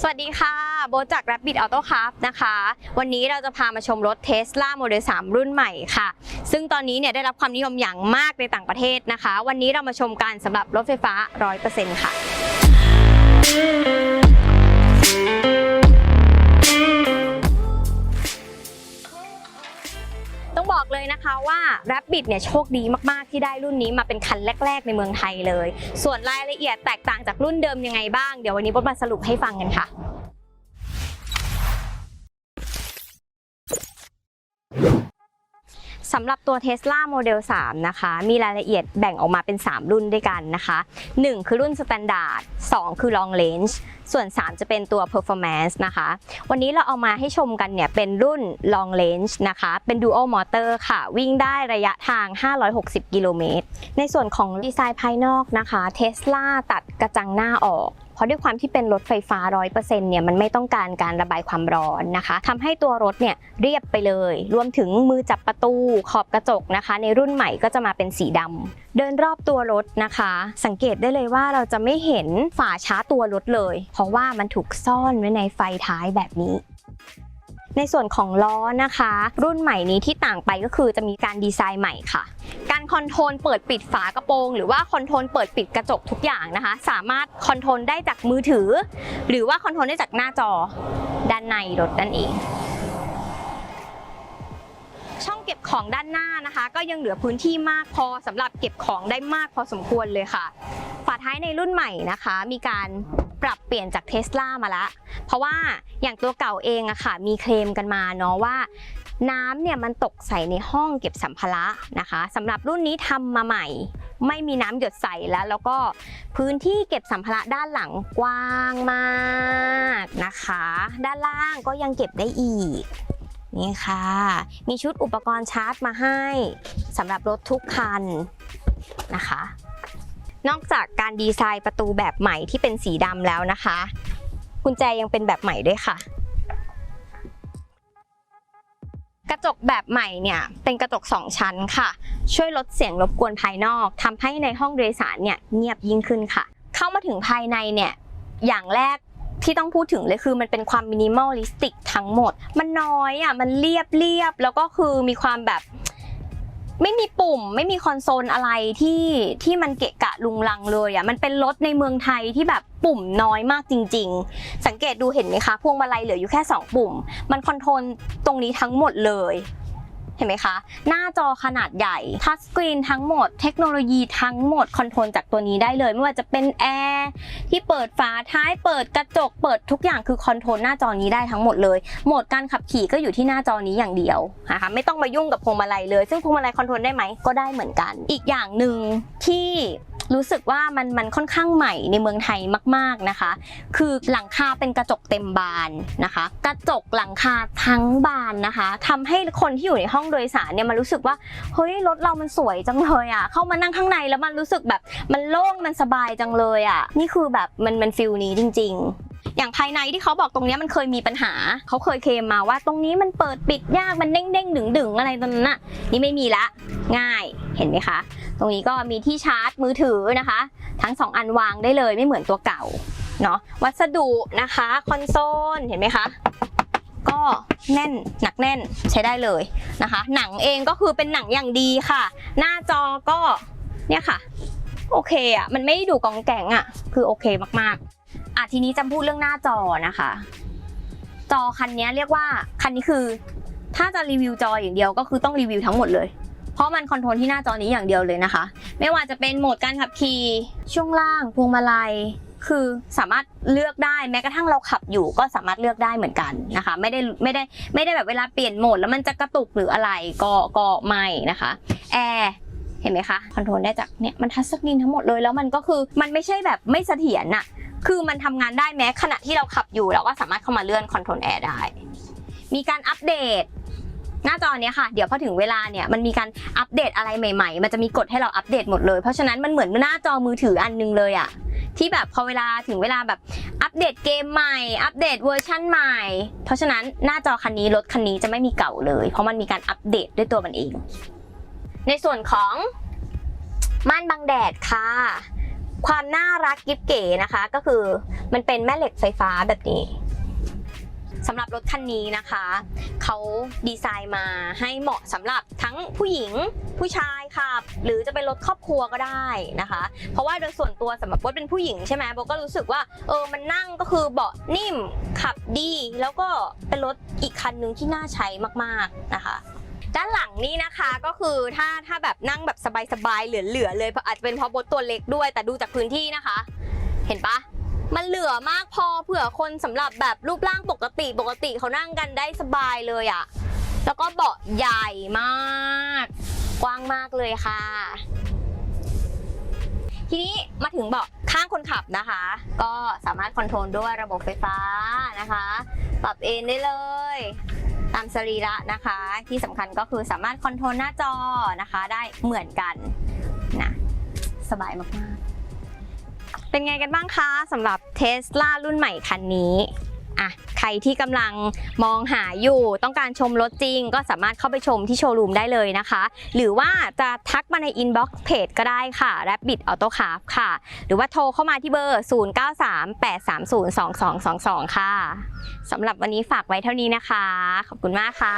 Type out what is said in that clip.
สวัสดีค่ะ โบจาก Rabbit Auto Craft นะคะ วันนี้เราจะพามาชมรถ Tesla Model 3 รุ่นใหม่ค่ะ ซึ่งตอนนี้เนี่ยได้รับความนิยมอย่างมากในต่างประเทศนะคะ วันนี้เรามาชมกันสำหรับรถไฟฟ้า 100%ค่ะ เลยนะคะว่า Rabbit เนี่ยโชคดีมากๆที่ได้รุ่นนี้มาเป็นคันแรก ๆ ในเมืองไทยเลย ส่วนรายละเอียดแตกต่างจากรุ่นเดิมยังไงบ้าง เดี๋ยววันนี้บดมาสรุปให้ฟังกันค่ะ สำหรับตัว Tesla Model 3 นะคะ มีรายละเอียดแบ่งออกมาเป็น 3 รุ่นด้วยกันนะคะ 1 คือรุ่น Standard 2 คือ Long Range ส่วน 3 จะเป็นตัว Performance นะคะ วันนี้เราเอามาให้ชมกันเนี่ย เป็นรุ่น Long Range นะคะ เป็น Dual Motor ค่ะ วิ่งได้ระยะทาง 560 กิโลเมตร ในส่วนของดีไซน์ภายนอกนะคะ Tesla ตัดกระจังหน้าออก เพราะด้วยความที่เป็นรถไฟฟ้า 100%เนี่ยมันไม่ต้องการการระบายความร้อนนะคะทำให้ตัวรถเนี่ยเรียบไปเลย รวมถึงมือจับประตูขอบกระจกนะคะ ในรุ่นใหม่ก็จะมาเป็นสีดำเดินรอบตัวรถนะคะ สังเกตได้เลยว่าเราจะไม่เห็นฝาช้าตัวรถเลย เพราะว่ามันถูกซ่อนไว้ในไฟท้ายแบบนี้ ในส่วนของล้อนะคะ รุ่นใหม่นี้ที่ต่างไปก็คือจะมีการดีไซน์ใหม่ค่ะ การคอนโทรลเปิดปิดฝากระโปรง หรือว่าคอนโทรลเปิดปิดกระจกทุกอย่างนะคะ สามารถคอนโทรลได้จากมือถือ หรือว่าคอนโทรลได้จากหน้าจอด้านในรถนั่นเองช่องเก็บของด้านหน้านะคะ ก็ยังเหลือพื้นที่มากพอสำหรับเก็บของได้มากพอสมควรเลยค่ะ ฝาท้ายในรุ่นใหม่นะคะ มีการ ปรับเปลี่ยนจากเทสลามาแล้วเพราะว่าอย่างตัวเก่าเองอะค่ะ มีเคลมกันมาเนาะว่า น้ำเนี่ยมันตกใส่ในห้องเก็บสัมภาระนะคะสำหรับรุ่นนี้ทำมาใหม่ ไม่มีน้ำหยดใส่แล้ว แล้วก็พื้นที่เก็บสัมภาระด้านหลังกว้างมากนะคะ ด้านล่างก็ยังเก็บได้อีกนี่ค่ะ มีชุดอุปกรณ์ชาร์จมาให้สำหรับรถทุกคันนะคะ นอกจากการดีไซน์ประตูแบบใหม่ที่เป็นสีดำแล้วนะคะกุญแจยังเป็นแบบใหม่ด้วยค่ะ กระจกแบบใหม่เนี่ยเป็นกระจก 2 ชั้นค่ะ ช่วยลดเสียงรบกวนภายนอกทำให้ในห้องโดยสารเนี่ยเงียบยิ่งขึ้นค่ะ เข้ามาถึงภายในเนี่ยอย่างแรกที่ต้องพูดถึงเลยคือมันเป็นความมินิมอลลิสติกทั้งหมด มันน้อยอะ มันเรียบเรียบแล้วก็คือมีความแบบ ไม่มีปุ่มไม่มีคอนโซลอะไรที่ที่มันเกะกะลุงลังเลยอะมันเป็นรถในเมืองไทยที่แบบปุ่มน้อยมากจริง ๆ สังเกตดูเห็นไหมคะพวงมาลัยเหลืออยู่แค่ 2 ปุ่ม มันคอนโทรลตรงนี้ทั้งหมดเลย เห็นไหมคะ หน้าจอขนาดใหญ่ทัชสกรีนทั้งหมด เทคโนโลยีทั้งหมดคอนโทรลจากตัวนี้ได้เลย ไม่ว่าจะเป็นแอร์ที่เปิดฝาท้าย เปิดกระจก เปิดทุกอย่างคือคอนโทรลหน้าจอนี้ได้ทั้งหมดเลย โหมดการขับขี่ก็อยู่ที่หน้าจอนี้อย่างเดียวนะคะไม่ต้องมายุ่งกับพวงมาลัยเลย ซึ่งพวงมาลัยคอนโทรลได้ไหมก็ได้เหมือนกัน อีกอย่างหนึ่งที่ รู้สึกว่ามันมันค่อนข้างใหม่ในเมืองไทยมาก ๆนะคะ คือหลังคาเป็นกระจกเต็มบานนะคะ กระจกหลังคาทั้งบานนะคะทำให้คนที่อยู่ในห้องโดยสารเนี่ยมันรู้สึกว่าเฮ้ยรถเรามันสวยจังเลยอะ เข้ามานั่งข้างในแล้วมันรู้สึกแบบมันโล่งมันสบายจังเลยอะ นี่คือแบบมันมันฟิลนี้จริง ๆอย่างภายในที่เขาบอกตรงนี้มันเคยมีปัญหา เขาเคยเคลมมาว่าตรงนี้มันเปิดปิดยากมันเด้งเด้งดึงดึงอะไรตรงนั้นน่ะนี่ไม่มีละ ง่ายเห็นไหมคะ ตรงนี้ก็มีที่ชาร์จมือถือนะคะ ทั้ง 2 อันวางได้เลยไม่เหมือนตัวเก่าเนาะวัสดุนะคะคอนโซลเห็นไหมคะก็แน่นหนักแน่นใช้ได้เลยนะคะ หนังเองก็คือเป็นหนังอย่างดีค่ะ หน้าจอก็เนี่ยค่ะ โอเคอะมันไม่ดูกองแกงอะ คือโอเคมากๆอะทีนี้จำพูดเรื่องหน้าจอนะคะ จอคันนี้เรียกว่าคันนี้คือ ถ้าจะรีวิวจออย่างเดียวก็คือต้องรีวิวทั้งหมดเลย เพราะมันคอนโทรลที่หน้าจอนี้อย่างเดียวเลยนะคะ ไม่ว่าจะเป็นโหมดการขับขี่ช่วงล่างพวงมาลัยคือสามารถเลือกได้แม้กระทั่งเราขับอยู่ก็สามารถเลือกได้เหมือนกันนะคะ ไม่ได้ไม่ได้ไม่ได้แบบเวลาเปลี่ยนโหมดแล้วมันจะกระตุกหรืออะไรก็ก็ไม่นะคะแอร์เห็นไหมคะคอนโทรลได้จากเนี่ยมันทัชสกรีนทั้งหมดเลยแล้วมันก็คือมันไม่ใช่แบบไม่เสถียรน่ะคือมันทำงานได้แม้ขณะที่เราขับอยู่เราก็สามารถเข้ามาเลื่อนคอนโทรลแอร์ได้ มีการอัปเดต หน้าจอเนี้ยค่ะ เดี๋ยวพอถึงเวลาเนี่ยมันมีการอัปเดตอะไรใหม่ ๆ มันจะมีกฎให้เราอัปเดตหมดเลย เพราะฉะนั้นมันเหมือนหน้าจอมือถืออันนึงเลยอะที่แบบพอเวลาถึงเวลาแบบอัปเดตเกมใหม่ อัปเดตเวอร์ชั่นใหม่ เพราะฉะนั้นหน้าจอคันนี้รถคันนี้จะไม่มีเก่าเลย เพราะมันมีการอัปเดตด้วยตัวมันเอง ในส่วนของม่านบังแดดค่ะ ความน่ารักกิ๊บเก๋นะคะ ก็คือมันเป็นแม่เหล็กไฟฟ้าแบบนี้ สำหรับรถคันนี้นะคะเขาดีไซน์มาให้เหมาะสำหรับทั้งผู้หญิงผู้ชายขับหรือจะเป็นรถครอบครัวก็ได้นะคะ เพราะว่าโดยส่วนตัวสำหรับโบ๊เป็นผู้หญิงใช่ไหมโบ๊ก็รู้สึกว่าเออมันนั่งก็คือเบาะนิ่มขับดี แล้วก็เป็นรถอีกคันหนึ่งที่น่าใช้มากๆนะคะด้านหลังนี่นะคะก็คือถ้าถ้าแบบนั่งแบบสบายๆเหลือๆเลยอาจจะเป็นเพราะบ๊ทตัวเล็กด้วย แต่ดูจากพื้นที่นะคะ เห็นปะ มันเหลือมากพอเผื่อคนสำหรับแบบรูปร่างปกติปกติเขานั่งกันได้สบายเลยอะแล้วก็เบาะใหญ่มาก กว้างมากเลยค่ะ ทีนี้มาถึงเบาะข้างคนขับนะคะ ก็สามารถคอนโทรลด้วยระบบไฟฟ้านะคะ ปรับเอนได้เลย ตามสรีระนะคะ ที่สำคัญก็คือสามารถคอนโทรลหน้าจอนะคะ ได้เหมือนกันนะสบายมากๆ เป็นไงกันบ้างคะสำหรับเทสลารุ่นใหม่คันนี้อะใครที่กำลังมองหาอยู่ต้องการชมรถจริง ก็สามารถเข้าไปชมที่โชว์รูมได้เลยนะคะ หรือว่าจะทักมาในอินบ็อกซ์เพจก็ได้ค่ะ Rabbit Auto c a r ค่ะ หรือว่าโทรเข้ามาที่เบอร์ 0938302222 ค่ะสำหรับวันนี้ฝากไว้เท่านี้นะคะ ขอบคุณมากค่ะ